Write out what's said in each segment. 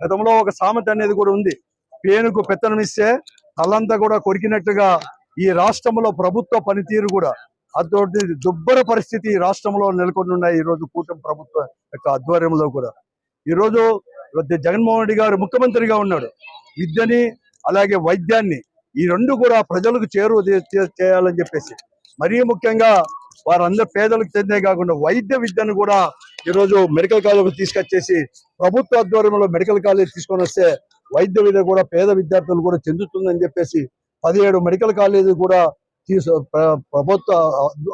గతంలో ఒక సామెత అనేది కూడా ఉంది. పేనుకు పెత్తనమిస్తే తలంతా కూడా కొరికినట్టుగా ఈ రాష్ట్రంలో ప్రభుత్వ పనితీరు కూడా అటువంటి దుబ్బర పరిస్థితి ఈ రాష్ట్రంలో నెలకొని ఉన్నాయి ఈ రోజు కూటమి ప్రభుత్వ యొక్క ఆధ్వర్యంలో కూడా. ఈ రోజు జగన్మోహన్ రెడ్డి గారు ముఖ్యమంత్రిగా ఉన్నాడు. విద్యని అలాగే వైద్యాన్ని ఈ రెండు కూడా ప్రజలకు చేరువ చేయాలని చెప్పేసి. మరీ ముఖ్యంగా వారందరూ పేదలకు చెందే కాకుండా వైద్య విద్యను కూడా ఈరోజు మెడికల్ కాలేజ్ తీసుకొచ్చేసి ప్రభుత్వ ఆధ్వర్యంలో మెడికల్ కాలేజ్ తీసుకొని వస్తే వైద్య విద్య కూడా పేద విద్యార్థులు కూడా చెందుతుందని చెప్పేసి పదిహేడు మెడికల్ కాలేజీ కూడా తీసు ప్రభుత్వ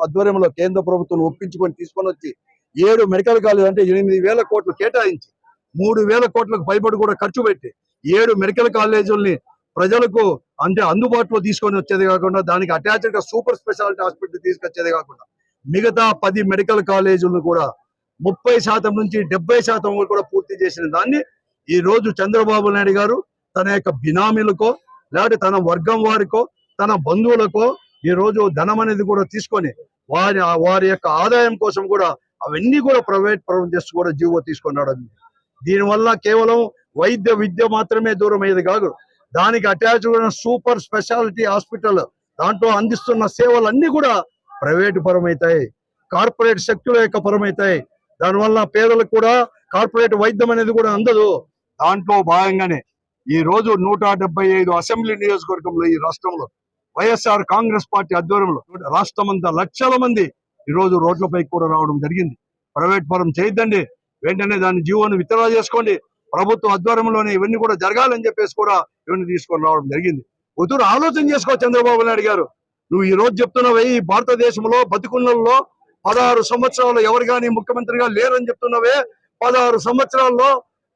ఆధ్వర్యంలో కేంద్ర ప్రభుత్వం ఒప్పించుకొని తీసుకొని వచ్చి ఏడు మెడికల్ కాలేజ్ అంటే ఎనిమిది వేల కోట్లు కేటాయించి మూడు వేల కోట్లకు పైబడి కూడా ఖర్చు పెట్టి ఏడు మెడికల్ కాలేజీల్ని ప్రజలకు అంటే అందుబాటులో తీసుకొని వచ్చేది కాకుండా దానికి అటాచ్డ్గా సూపర్ స్పెషాలిటీ హాస్పిటల్ తీసుకొచ్చేది కాకుండా మిగతా పది మెడికల్ కాలేజీలను కూడా ముప్పై శాతం నుంచి డెబ్బై శాతం కూడా పూర్తి చేసిన దాన్ని ఈ రోజు చంద్రబాబు నాయుడు గారు తన యొక్క బినామీలకో లేకపోతే తన వర్గం వారికో తన బంధువులకో ఈ రోజు ధనం అనేది కూడా తీసుకొని వారి వారి యొక్క ఆదాయం కోసం కూడా అవన్నీ కూడా ప్రైవేట్ పరం చేస్తూ కూడా జీవో తీసుకున్నాడు దీనివల్ల కేవలం వైద్య విద్య మాత్రమే దూరం అయ్యేది కాదు. దానికి అటాచ్ ఉన్న సూపర్ స్పెషాలిటీ హాస్పిటల్ దాంట్లో అందిస్తున్న సేవలన్నీ కూడా ప్రైవేటు పరమవుతాయి కార్పొరేట్ శక్తుల యొక్క పరమవుతాయి దానివల్ల పేదలకు కూడా కార్పొరేట్ వైద్యం అనేది కూడా అందదు. దాంట్లో భాగంగానే ఈ రోజు నూట ఐదు అసెంబ్లీ నియోజకవర్గంలో ఈ రాష్ట్రంలో వైఎస్ఆర్ కాంగ్రెస్ పార్టీ ఆధ్వర్యంలో రాష్ట్రం అంతా లక్షల మంది ఈ రోజు రోడ్లపై కూడా రావడం జరిగింది. ప్రైవేట్ పరం చేయొద్దండి. వెంటనే దాని జీవోను విత్డ్రా చేసుకోండి. ప్రభుత్వ ఆధ్వర్యంలోనే ఇవన్నీ కూడా జరగాలని చెప్పేసి కూడా ఇవన్నీ తీసుకొని రావడం జరిగింది. ఉతురు ఆలోచన చేసుకో చంద్రబాబు నాయుడు గారు. నువ్వు ఈ రోజు చెప్తున్నావు ఈ భారతదేశంలో బతికున్నల్లో పదహారు సంవత్సరాలు ఎవరు కానీ ముఖ్యమంత్రిగా లేరని చెప్తున్నావే. పదహారు సంవత్సరాల్లో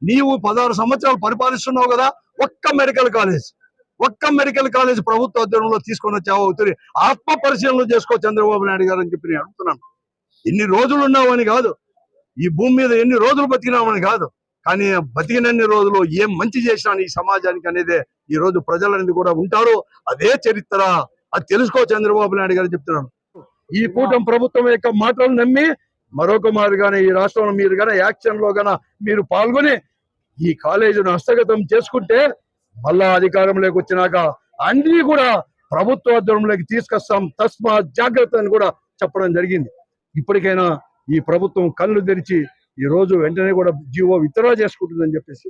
నీవు పదహారు సంవత్సరాలు పరిపాలిస్తున్నావు కదా ఒక్క మెడికల్ కాలేజ్. ఒక్క మెడికల్ కాలేజ్ ప్రభుత్వ అధ్యయనంలో తీసుకొని వచ్చావు అవుతుంది ఆత్మ పరిశీలన చేసుకో చంద్రబాబు నాయుడు గారు అని చెప్పి నేను అడుగుతున్నాను. ఎన్ని రోజులు ఉన్నావని కాదు. ఈ భూమి మీద ఎన్ని రోజులు బతికినామని కాదు. కానీ బతికినన్ని రోజులు ఏం మంచి చేసినా ఈ సమాజానికి అనేది ఈ రోజు ప్రజలనేది కూడా ఉంటారు. అదే చరిత్ర. అది తెలుసుకో చంద్రబాబు నాయుడు గారు చెప్తున్నాను. ఈ కూటమి ప్రభుత్వం యొక్క మాటలు నమ్మి మరొక మారు ఈ రాష్ట్రంలో మీరు గానీ యాక్షన్లో గాన మీరు పాల్గొని ఈ కాలేజీని హస్తగతం చేసుకుంటే మళ్ళా అధికారంలోకి వచ్చినాక అన్ని కూడా ప్రభుత్వ ఆధ్వర్యంలోకి తీసుకొస్తాం. తస్మా జాగ్రత్త అని కూడా చెప్పడం జరిగింది. ఇప్పటికైనా ఈ ప్రభుత్వం కళ్ళు తెరిచి ఈ రోజు వెంటనే కూడా జీవో విత్డ్రా చేసుకుంటుందని చెప్పేసి